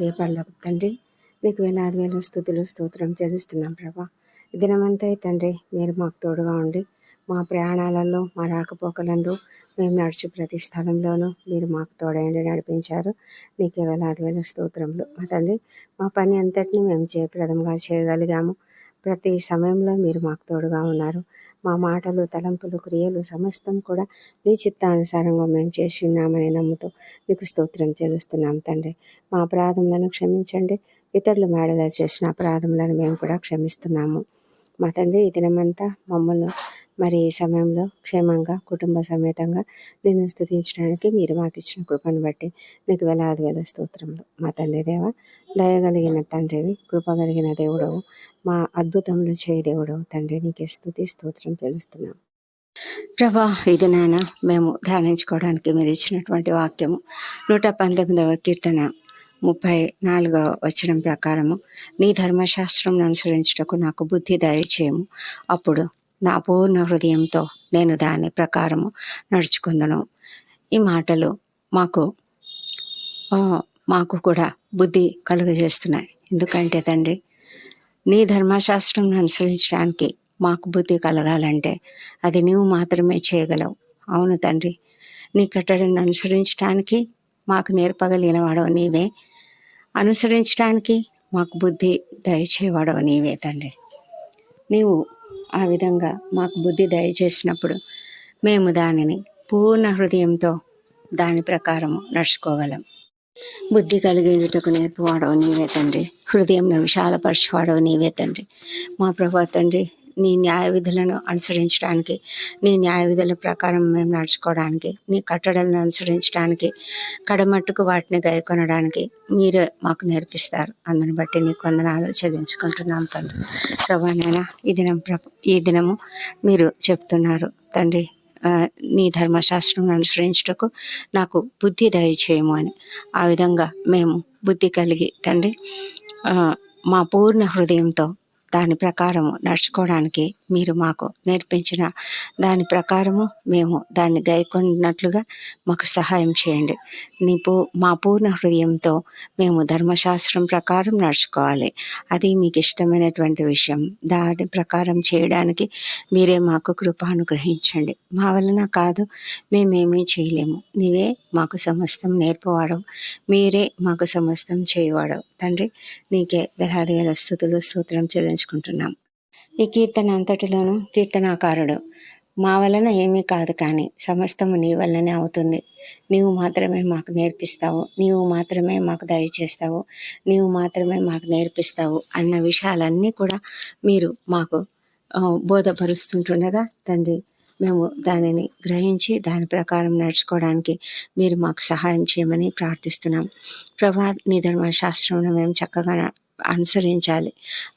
ప్రియపరలోకి తండ్రి మీకు వేలాది వేల స్థుతులు స్తోత్రం చెల్లిస్తున్నాం ప్రభా. దినమంతా తండ్రి మీరు మాకు తోడుగా ఉండి మా ప్రయాణాలలో మా రాకపోకలందు మేము నడిచి ప్రతి స్థలంలోనూ మీరు మాకు తోడైండి నడిపించారు. మీకే వేలాది వేల స్తోత్రములు. మా తండ్రి మా పని అంతటిని మేము జయప్రదంగా చేయగలిగాము. ప్రతి సమయంలో మీరు మాకు తోడుగా ఉన్నారు. మా మాటలు తలంపులు క్రియలు సమస్తం కూడా నీ చిత్తానుసారంగా మేము చేసి ఉన్నామని నమ్ముతూ మీకు స్తోత్రం చెల్లిస్తున్నాం తండ్రి. మా అపరాధములను క్షమించండి. ఇతరులు మేడలా చేసిన అపరాధములను మేము కూడా క్షమిస్తున్నాము. మా తండ్రి ఈ దినమంతా మమ్మల్ని మరి ఈ సమయంలో క్షేమంగా కుటుంబ సమేతంగా నిన్ను స్థుతించడానికి మీరు మాకు ఇచ్చిన కృపను బట్టి మీకు వేలాది వేల స్తోత్రములు. మా తండ్రి దేవ దయగలిగిన తండ్రివి కృప కలిగిన దేవుడవు. మా అద్భుతములు చేయదేవుడవు తండ్రి నీకే స్థుతి స్తోత్రం తెలుస్తున్నాం ప్రభా ఇది నాయన మేము ధ్యానించుకోవడానికి మీరు ఇచ్చినటువంటి వాక్యము. నూట పంతొమ్మిదవ కీర్తన ముప్పై నాలుగవ వచనం ప్రకారము. నీ ధర్మశాస్త్రం అనుసరించుటకు నాకు బుద్ధి దయచేయము. అప్పుడు నా పూర్ణ హృదయంతో నేను దాని ప్రకారము నడుచుకుందను. ఈ మాటలు మాకు మాకు కూడా బుద్ధి కలుగజేస్తున్నాయి. ఎందుకంటే తండ్రి నీ ధర్మశాస్త్రం అనుసరించడానికి మాకు బుద్ధి కలగాలంటే అది నీవు మాత్రమే చేయగలవు. అవును తండ్రి నీ కట్టడిని అనుసరించడానికి మాకు నేర్పగలిగినవాడో నీవే. అనుసరించడానికి మాకు బుద్ధి దయచేవాడవు నీవే తండ్రి. నీవు ఆ విధంగా మాకు బుద్ధి దయచేసినప్పుడు మేము దానిని పూర్ణ హృదయంతో దాని ప్రకారం నడుచుకోగలం. బుద్ధి కలిగేటకు నేర్పువాడవు నీవే తండ్రి. హృదయంలో విశాలపరచువాడవు నీవే తండ్రి. మా ప్రభా తండ్రి నీ న్యాయ విధులను అనుసరించడానికి నీ న్యాయ విధుల ప్రకారం మేము నడుచుకోవడానికి నీ కట్టడలను అనుసరించడానికి కడమట్టుకు వాటిని గాయకొనడానికి మీరే మాకు నేర్పిస్తారు. అందుని బట్టి నీ కొందనాలు చదివించుకుంటున్నాం తండ్రి. ప్రభానైనా ఈ దినం ఈ దినము మీరు చెప్తున్నారు. తండ్రి నీ ధర్మశాస్త్రం అనుసరించుటకు నాకు బుద్ధి దయచేయము అని. ఆ విధంగా మేము బుద్ధి కలిగి తండ్రి మా పూర్ణ హృదయంతో దాని ప్రకారము నడుచుకోవడానికి మీరు మాకు నేర్పించిన దాని ప్రకారము మేము దాన్ని గైకొన్నట్లుగా మాకు సహాయం చేయండి. నీ పూ మా పూర్ణ హృదయంతో మేము ధర్మశాస్త్రం ప్రకారం నడుచుకోవాలి. అది మీకు ఇష్టమైనటువంటి విషయం. దాని ప్రకారం చేయడానికి మీరే మాకు కృపానుగ్రహించండి మా వలన కాదు మేమేమీ చేయలేము. నీవే మాకు సమస్తం నేర్పవాడవు. మీరే మాకు సమస్తం చేయవాడవు. తండ్రి నీకే వేలాది వేల స్థుతులు స్తోత్రం చెల్లించుకుంటున్నాం. ఈ కీర్తన అంతటిలోనూ కీర్తనాకారుడు. మా వలన ఏమీ కాదు కానీ సమస్తము నీ వల్లనే అవుతుంది. నీవు మాత్రమే మాకు నేర్పిస్తావు. నీవు మాత్రమే మాకు దయచేస్తావు. నీవు మాత్రమే మాకు నేర్పిస్తావు అన్న విషయాలన్నీ కూడా మీరు మాకు బోధపరుస్తుంటుండగా తండ్రి మేము దానిని గ్రహించి దాని ప్రకారం నడుచుకోవడానికి మీరు మాకు సహాయం చేయమని ప్రార్థిస్తున్నాం. ప్రభా నీ ధర్మశాస్త్రంలో మేము చక్కగా అనుసరించాలి.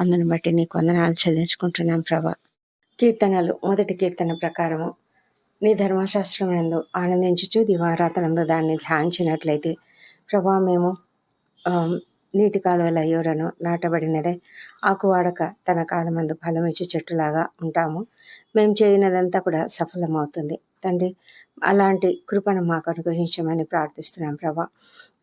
అందుని బట్టి నీ కొందనాలు చెల్లించుకుంటున్నాం ప్రభా. కీర్తనలు మొదటి కీర్తన ప్రకారము. నీ ధర్మశాస్త్రం ఎందు ఆనందించుచు దివారాతనంలో దాన్ని ధ్యానించినట్లయితే ప్రభా మేము నీటి కాలువల యోరను నాటబడినదే. ఆకువాడక తన కాలమందు ఫలమిచ్చి చెట్టులాగా ఉంటాము. మేము చేయనదంతా కూడా సఫలమవుతుంది. తండ్రి అలాంటి కృపను మాకు అనుగ్రహించమని ప్రార్థిస్తున్నాం ప్రభా.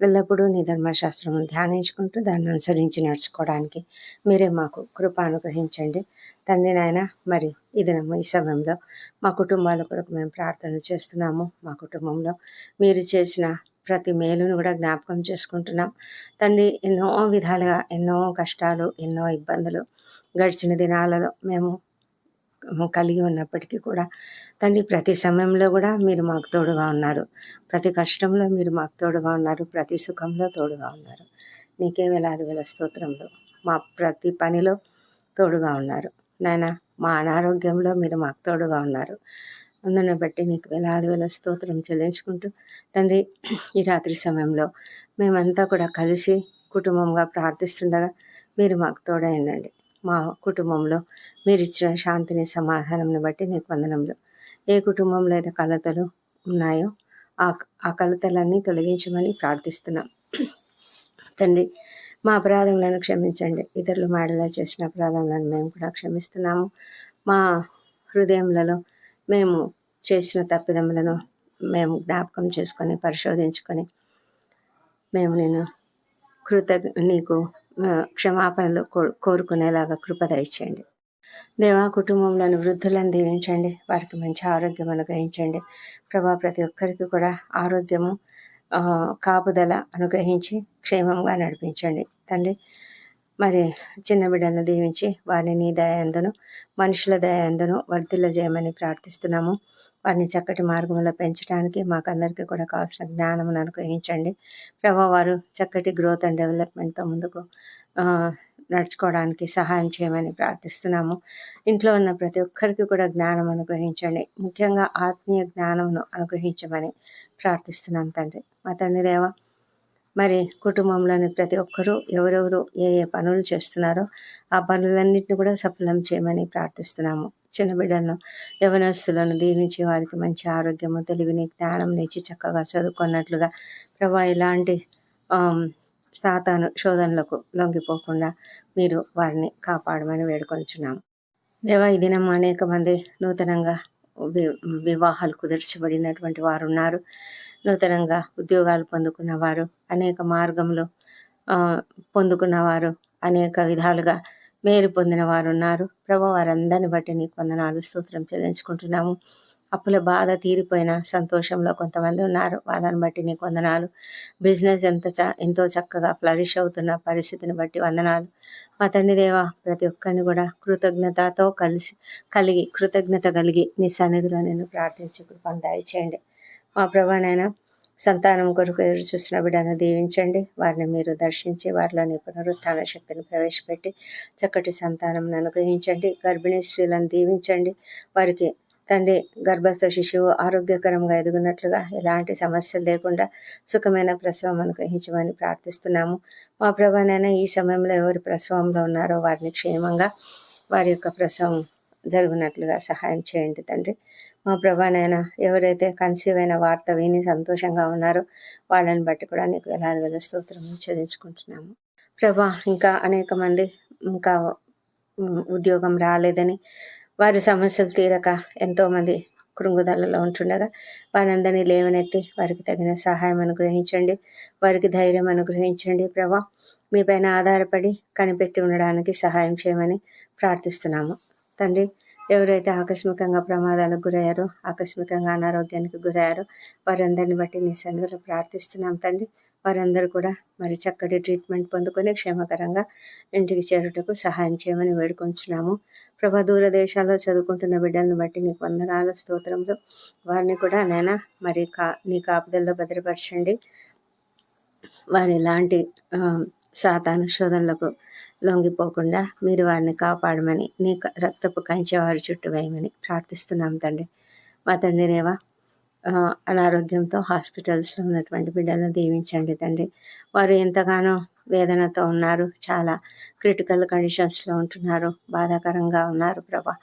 ఎల్లప్పుడూ నీ ధర్మశాస్త్రము ధ్యానించుకుంటూ దాన్ని అనుసరించి నడుచుకోవడానికి మీరే మాకు కృప అనుగ్రహించండి. తండ్రి నాయన మరి ఇది ఈ సమయంలో మా కుటుంబాల కొరకు మేము ప్రార్థన చేస్తున్నాము. మా కుటుంబంలో మీరు చేసిన ప్రతి మేలును కూడా జ్ఞాపకం చేసుకుంటున్నాం. తండ్రి ఎన్నో విధాలుగా ఎన్నో కష్టాలు ఎన్నో ఇబ్బందులు గడిచిన దినాలలో మేము కలిగి ఉన్నప్పటికీ కూడా తండ్రి ప్రతి సమయంలో కూడా మీరు మాకు తోడుగా ఉన్నారు. ప్రతి కష్టంలో మీరు మాకు తోడుగా ఉన్నారు. ప్రతి సుఖంలో తోడుగా ఉన్నారు. నీకే వేలాది వేల స్తోత్రంలో మా ప్రతి పనిలో తోడుగా ఉన్నారు. నాయన మా అనారోగ్యంలో మీరు మాకు తోడుగా ఉన్నారు. అందుని బట్టి నీకు వేలాది వేల స్తోత్రం చెల్లించుకుంటూ తండ్రి ఈ రాత్రి సమయంలో మేమంతా కూడా కలిసి కుటుంబంగా ప్రార్థిస్తుండగా మీరు మాకు తోడైందండి మా కుటుంబంలో మీరు ఇచ్చిన శాంతిని సమాధానంని బట్టి నీకు వందనములు. ఏ కుటుంబంలో అయితే కలతలు ఉన్నాయో ఆ ఆ కలతలన్నీ తొలగించమని ప్రార్థిస్తున్నాం. తండ్రి మా అపరాధములను క్షమించండి. ఇతరులు మాడలా చేసిన అపరాధములను మేము కూడా క్షమిస్తున్నాము. మా హృదయములలో మేము చేసిన తప్పిదములను మేము జ్ఞాపకం చేసుకొని పరిశోధించుకొని మేము నేను కృతజ్ఞ నీకు క్షమాపణలు కో- కోరుకునేలాగా కృప దయచేయండి. దేవా కుటుంబంలోని వృద్ధులను దీవించండి. వారికి మంచి ఆరోగ్యం అనుగ్రహించండి. ప్రభా ప్రతి ఒక్కరికి కూడా ఆరోగ్యము కాపుదల అనుగ్రహించి క్షేమంగా నడిపించండి. తండ్రి మరి చిన్న బిడ్డలను దీవించి వారిని నీ దయందును మనుషుల దయందును వర్ధిల్ల చేయమని ప్రార్థిస్తున్నాము. వారిని చక్కటి మార్గంలో పెంచడానికి మాకందరికీ కూడా కావాల్సిన జ్ఞానం అనుగ్రహించండి. ప్రభా వారు చక్కటి గ్రోత్ అండ్ డెవలప్మెంట్తో ముందుకు నడుచుకోవడానికి సహాయం చేయమని ప్రార్థిస్తున్నాము. ఇంట్లో ఉన్న ప్రతి ఒక్కరికి కూడా జ్ఞానం అనుగ్రహించండి. ముఖ్యంగా ఆత్మీయ జ్ఞానమును అనుగ్రహించమని ప్రార్థిస్తున్నాం తండ్రి. మా తండ్రి దేవ మరి కుటుంబంలోని ప్రతి ఒక్కరూ ఎవరెవరు ఏ ఏ పనులు చేస్తున్నారో ఆ పనులన్నింటిని కూడా సఫలం చేయమని ప్రార్థిస్తున్నాము. చిన్న బిడ్డలను యవనస్తులను దీవించి వారికి మంచి ఆరోగ్యము తెలివిని జ్ఞానం ఇచ్చి చక్కగా చదువుకున్నట్లుగా ప్రభా ఇలాంటి సాతాను శోధనలకు లొంగిపోకుండా మీరు వారిని కాపాడమని వేడుకొంచున్నాము దేవా ఈ దినం అనేక మంది నూతనంగా వి వివాహాలు కుదర్చబడినటువంటి వారు ఉన్నారు నూతనంగా ఉద్యోగాలు పొందుకున్నవారు అనేక మార్గంలో పొందుకున్నవారు అనేక విధాలుగా మేలు పొందిన వారు ఉన్నారు ప్రభు వారందరిని బట్టి నీ కొందనాలు స్తోత్రం చెల్లించుకుంటున్నాము. అప్పుల బాధ తీరిపోయిన సంతోషంలో కొంతమంది ఉన్నారు. వాళ్ళని బట్టి నీ వందనాలు. బిజినెస్ ఎంత చ ఎంతో చక్కగా ఫ్లరిష్ అవుతున్న పరిస్థితిని బట్టి వందనాలు. మా తండ్రి దేవ ప్రతి ఒక్కరిని కూడా కృతజ్ఞతతో కలిసి కలిగి కృతజ్ఞత కలిగి నీ సన్నిధిలో నేను ప్రార్థించి కృపను దయచేయండి. మా ప్రభానైనా సంతానం కొరకు ఎదురు చూసిన బిడ్డను దీవించండి. వారిని మీరు దర్శించి వారిలోని పునరుత్థాన శక్తిని ప్రవేశపెట్టి చక్కటి సంతానం అనుగ్రహించండి. గర్భిణీ స్త్రీలను దీవించండి. వారికి తండ్రి గర్భస్థ శిశువు ఆరోగ్యకరంగా ఎదుగునట్లుగా ఎలాంటి సమస్యలు లేకుండా సుఖమైన ప్రసవం అనుగ్రహించమని ప్రార్థిస్తున్నాము. మా ప్రభానైనా ఈ సమయంలో ఎవరు ప్రసవంలో ఉన్నారో వారిని క్షేమంగా వారి యొక్క ప్రసవం జరుగునట్లుగా సహాయం చేయండి తండ్రి. మా ప్రభానైనా ఎవరైతే కన్సీవ్ అయిన వార్త విని సంతోషంగా ఉన్నారో వాళ్ళని బట్టి కూడా నీకు వేలాది వేల స్తోత్రం చెల్లించుకుంటున్నాము. ప్రభా ఇంకా అనేక మంది ఇంకా ఉద్యోగం రాలేదని వారి సమస్యలు తీరక ఎంతోమంది కృంగుదలలో ఉంటుండగా వారందరినీ లేవనెత్తి వారికి తగిన సహాయం అనుగ్రహించండి వారికి ధైర్యం అనుగ్రహించండి ప్రభా. మీ పైన ఆధారపడి కనిపెట్టి ఉండడానికి సహాయం చేయమని ప్రార్థిస్తున్నాము. తండ్రి ఎవరైతే ఆకస్మికంగా ప్రమాదాలకు గురయ్యారో ఆకస్మికంగా అనారోగ్యానికి గురయ్యారో వారందరిని బట్టి నీ సన్నిధిలో ప్రార్థిస్తున్నాం తండ్రి. వారందరూ కూడా మరి చక్కటి ట్రీట్మెంట్ పొందుకొని క్షేమకరంగా ఇంటికి చేరుటకు సహాయం చేయమని వేడుకొంచున్నాము. ప్రభా దూర దేశాల్లో చదువుకుంటున్న బిడ్డలను బట్టి నీకు వందనాలు స్తోత్రంలో వారిని కూడా నైనా మరి కా నీ కాపుదల్లో భద్రపరచండి. వారు ఎలాంటి ఆ, సాతాను శోధనలకు లొంగిపోకుండా మీరు వారిని కాపాడమని నీ క- రక్తపు కంచె వారి చుట్టూ వేయమని ప్రార్థిస్తున్నాం తండ్రి. మా తండ్రి దేవా అనారోగ్యంతో హాస్పిటల్స్లో ఉన్నటువంటి బిడ్డలను దీవించండి తండ్రి. వారు ఎంతగానో వేదనతో ఉన్నారు చాలా క్రిటికల్ కండిషన్స్లో ఉంటున్నారు బాధాకరంగా ఉన్నారు ప్రభా.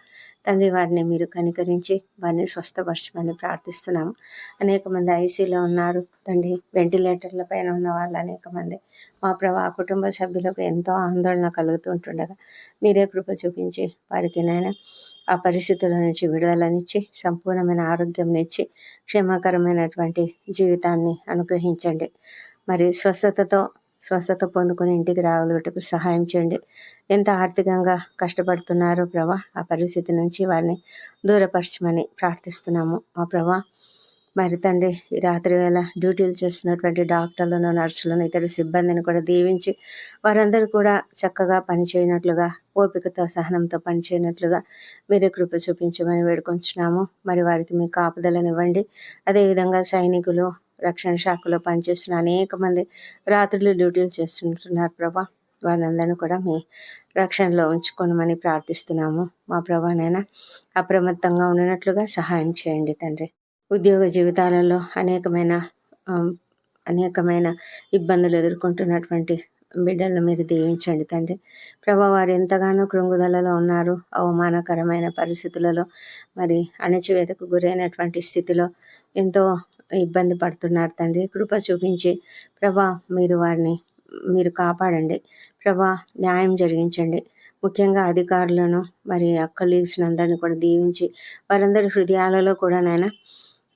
తండ్రి వారిని మీరు కనికరించి వారిని స్వస్థపరచమని ప్రార్థిస్తున్నాము అనేక మంది ఐసీలో ఉన్నారు. తండ్రి వెంటిలేటర్ల పైన ఉన్న వాళ్ళు అనేక మంది. మా ప్రభా కుటుంబ సభ్యులకు ఎంతో ఆందోళన కలుగుతుంటుండగా మీరే కృప చూపించి వారికి నైనా ఆ పరిస్థితుల నుంచి విడుదలనిచ్చి సంపూర్ణమైన ఆరోగ్యంనిచ్చి క్షేమకరమైనటువంటి జీవితాన్ని అనుగ్రహించండి. మరి స్వస్థతతో స్వస్థత పొందుకుని ఇంటికి రాగలుగుటకు సహాయం చేయండి. ఎంత ఆర్థికంగా కష్టపడుతున్నారో ప్రభా ఆ పరిస్థితి నుంచి వారిని దూరపరచమని ప్రార్థిస్తున్నాము. మా ప్రభా మరి తండ్రి ఈ రాత్రి వేళ డ్యూటీలు చేస్తున్నటువంటి డాక్టర్లను నర్సులను ఇతర సిబ్బందిని కూడా దీవించి వారందరూ కూడా చక్కగా పనిచేయనట్లుగా ఓపికతో సహనంతో పనిచేయనట్లుగా మీరే కృప చూపించమని వేడుకొంచున్నాము. మరి వారికి మీ కాపుదలనివ్వండి. అదేవిధంగా సైనికులు రక్షణ శాఖలో పనిచేస్తున్న అనేక మంది రాత్రులు డ్యూటీలు చేస్తుంటున్నారు ప్రభా. వారందరినీ కూడా మీ రక్షణలో ఉంచుకోనమని ప్రార్థిస్తున్నాము. మా ప్రభానైనా అప్రమత్తంగా ఉండినట్లుగా సహాయం చేయండి తండ్రి. ఉద్యోగ జీవితాలలో అనేకమైన అనేకమైన ఇబ్బందులు ఎదుర్కొంటున్నటువంటి బిడ్డలను మీరు దీవించండి తండ్రి. ప్రభా వారు ఎంతగానో కృంగుదలలో ఉన్నారు. అవమానకరమైన పరిస్థితులలో మరి అణచివేతకు గురైనటువంటి స్థితిలో ఎంతో ఇబ్బంది పడుతున్నారు తండ్రి. కృప చూపించి ప్రభా మీరు వారిని మీరు కాపాడండి. ప్రభా న్యాయం జరిగించండి. ముఖ్యంగా అధికారులను మరి కొలీగ్స్ని అందరిని కూడా దీవించి వారందరి హృదయాలలో కూడా నాయన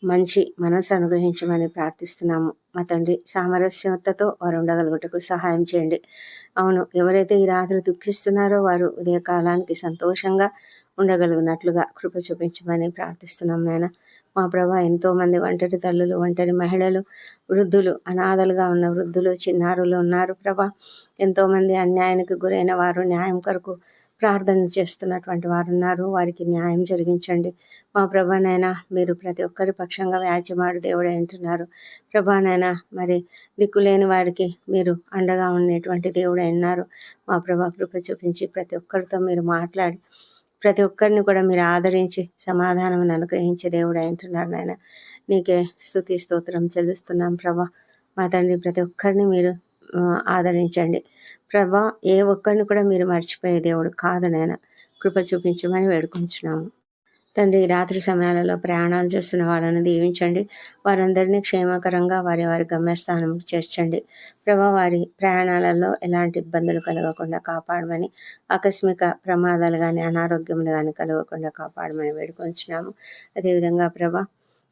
మంచి మనసు అనుగ్రహించమని ప్రార్థిస్తున్నాము. మా తండ్రి సామరస్యతతో వారు ఉండగలుగుటకు సహాయం చేయండి. అవును ఎవరైతే ఈ రాత్రి దుఃఖిస్తున్నారో వారు ఉదయ కాలానికి సంతోషంగా ఉండగలిగినట్లుగా కృప చూపించమని ప్రార్థిస్తున్నాం నాయన. మా ప్రభా ఎంతో మంది ఒంటరి తల్లులు ఒంటరి మహిళలు వృద్ధులు అనాథలుగా ఉన్న వృద్ధులు చిన్నారులు ఉన్నారు ప్రభా. ఎంతో మంది అన్యాయానికి గురైన వారు న్యాయం కొరకు ప్రార్థన చేస్తున్నటువంటి వారు ఉన్నారు. వారికి న్యాయం జరిగించండి. మా ప్రభానైనా మీరు ప్రతి ఒక్కరి పక్షంగా వ్యాజ్యమాడు దేవుడు అంటున్నారు ప్రభానైనా మరి దిక్కులేని వారికి మీరు అండగా ఉండేటువంటి దేవుడు అన్నారు మా ప్రభా కృప చూపించి ప్రతి ఒక్కరితో మీరు మాట్లాడి ప్రతి ఒక్కరిని కూడా మీరు ఆదరించి సమాధానం అనుగ్రహించే దేవుడు అంటున్నారు నాయన. నీకే స్థుతి స్తోత్రం చెల్లిస్తున్నాం ప్రభా. మా తండ్రి ప్రతి ఒక్కరిని మీరు ఆదరించండి. ప్రభా ఏ ఒక్కరిని కూడా మీరు మర్చిపోయే దేవుడు కాదు నాయన. కృప చూపించమని వేడుకుంటున్నాము తండ్రి రాత్రి సమయాలలో ప్రయాణాలు చేస్తున్న వాళ్ళని దీవించండి. వారందరినీ క్షేమకరంగా వారి వారి గమ్యస్థానం చేర్చండి. ప్రభా వారి ప్రయాణాలలో ఎలాంటి ఇబ్బందులు కలగకుండా కాపాడమని ఆకస్మిక ప్రమాదాలు కానీ అనారోగ్యములు కానీ కలగకుండా కాపాడమని వేడుకొంచున్నాము. అదేవిధంగా ప్రభా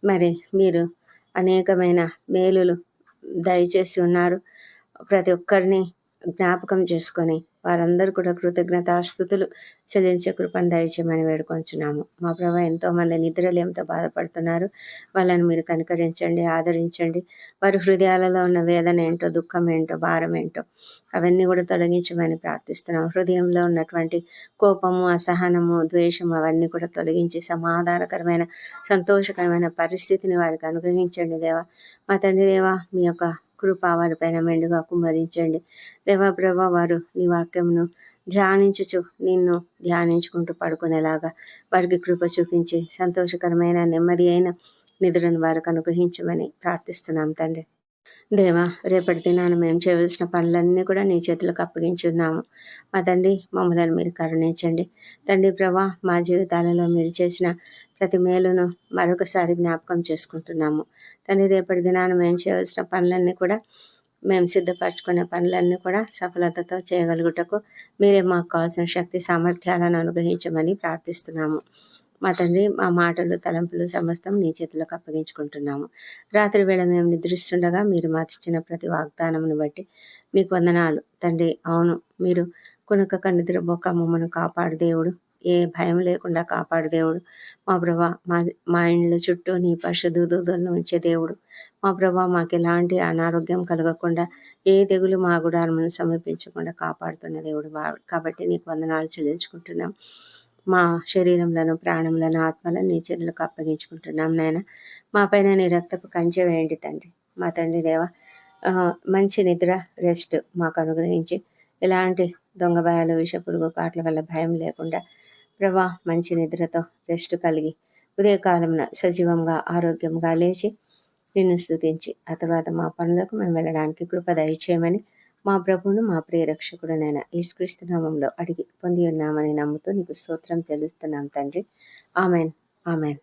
మరి మీరు అనేకమైన మేలులు దయచేసి ఉన్నారు. ప్రతి ఒక్కరిని జ్ఞాపకం చేసుకొని వారందరూ కూడా కృతజ్ఞతాస్థుతులు చెల్లించే కృపను దయచేయమని వేడుకొంచున్నాము. మా ప్రభా ఎంతోమంది నిద్రలేమితో బాధపడుతున్నారు. వాళ్ళని మీరు కనుకరించండి ఆదరించండి. వారి హృదయాలలో ఉన్న వేదన ఏంటో దుఃఖం ఏంటో భారం ఏంటో అవన్నీ కూడా తొలగించమని ప్రార్థిస్తున్నాం హృదయంలో ఉన్నటువంటి కోపము అసహనము ద్వేషము అవన్నీ కూడా తొలగించి సమాధానకరమైన సంతోషకరమైన పరిస్థితిని వారికి అనుగ్రహించండి దేవా. మా తండ్రి దేవా మీ యొక్క కృప వారిపైన మెండుగా కుమరించండి దేవా ప్రభా వారు నీ వాక్యమును ధ్యానించుచు నిన్ను ధ్యానించుకుంటూ పడుకునేలాగా వారికి కృప చూపించి సంతోషకరమైన నెమ్మది అయిన నిధులను వారికి అనుగ్రహించమని ప్రార్థిస్తున్నాం తండ్రి. దేవా రేపటి దినాన్ని మేము చేయవలసిన పనులన్నీ కూడా నీ చేతులకు అప్పగించున్నాము మా తండ్రి మమ్మల్ని మీరు కరుణించండి. తండ్రి ప్రభా మా జీవితాలలో మీరు చేసిన ప్రతి మేలును మరొకసారి జ్ఞాపకం చేసుకుంటున్నాము. తండ్రి రేపటి దినాన మేము చేయవలసిన పనులన్నీ కూడా మేము సిద్ధపరచుకునే పనులన్నీ కూడా సఫలతతో చేయగలుగుటకు మీరే మాకు కావాల్సిన శక్తి సామర్థ్యాలను అనుగ్రహించమని ప్రార్థిస్తున్నాము. మా తండ్రి మా మాటలు తలంపులు సమస్తం నీ చేతులకు అప్పగించుకుంటున్నాము. రాత్రి వేళ మేము నిద్రిస్తుండగా మీరు మాకు ఇచ్చిన ప్రతి వాగ్దానమును బట్టి మీకు వందనాలు. తండ్రి అవును మీరు కొనుక నిద్రపోక మమ్మను కాపాడు దేవుడు. ఏ భయం లేకుండా కాపాడు దేవుడు. మా ప్రభా మా మా ఇండ్ల చుట్టూ నీ పరిశుద్ధులను ఉంచే దేవుడు. మా ప్రభా మాకు ఎలాంటి అనారోగ్యం కలగకుండా ఏ తెగులు మా గుడారమును సమీపించకుండా కాపాడుతున్న దేవుడు కాబట్టి నీకు వందనాలు చెల్లించుకుంటున్నాం. మా శరీరంలోను ప్రాణంలోను ఆత్మలను నీ చెరులకు అప్పగించుకుంటున్నాం నాయన. మా పైన నీ రక్తపు కంచె వేయండి తండ్రి. మా తండ్రి దేవ మంచి నిద్ర రెస్ట్ మాకు అనుగ్రహించి ఎలాంటి దొంగ భయాలు విషపురుగు కాట్ల వల్ల భయం లేకుండా ప్రభా మంచి నిద్రతో రెస్ట్ కలిగి ఉదయకాలంన సజీవంగా ఆరోగ్యంగా లేచి నిన్ను స్థుతించి ఆ తర్వాత మా పనులకు మేము వెళ్ళడానికి కృప దయచేయమని మా ప్రభువును మా ప్రియరక్షకుడునైన యేసుక్రీస్తు నామంలో అడిగి పొంది ఉన్నామని నమ్ముతూ నీకు స్తోత్రం చెల్లిస్తున్నాం తండ్రి. ఆమెన్. ఆమెన్.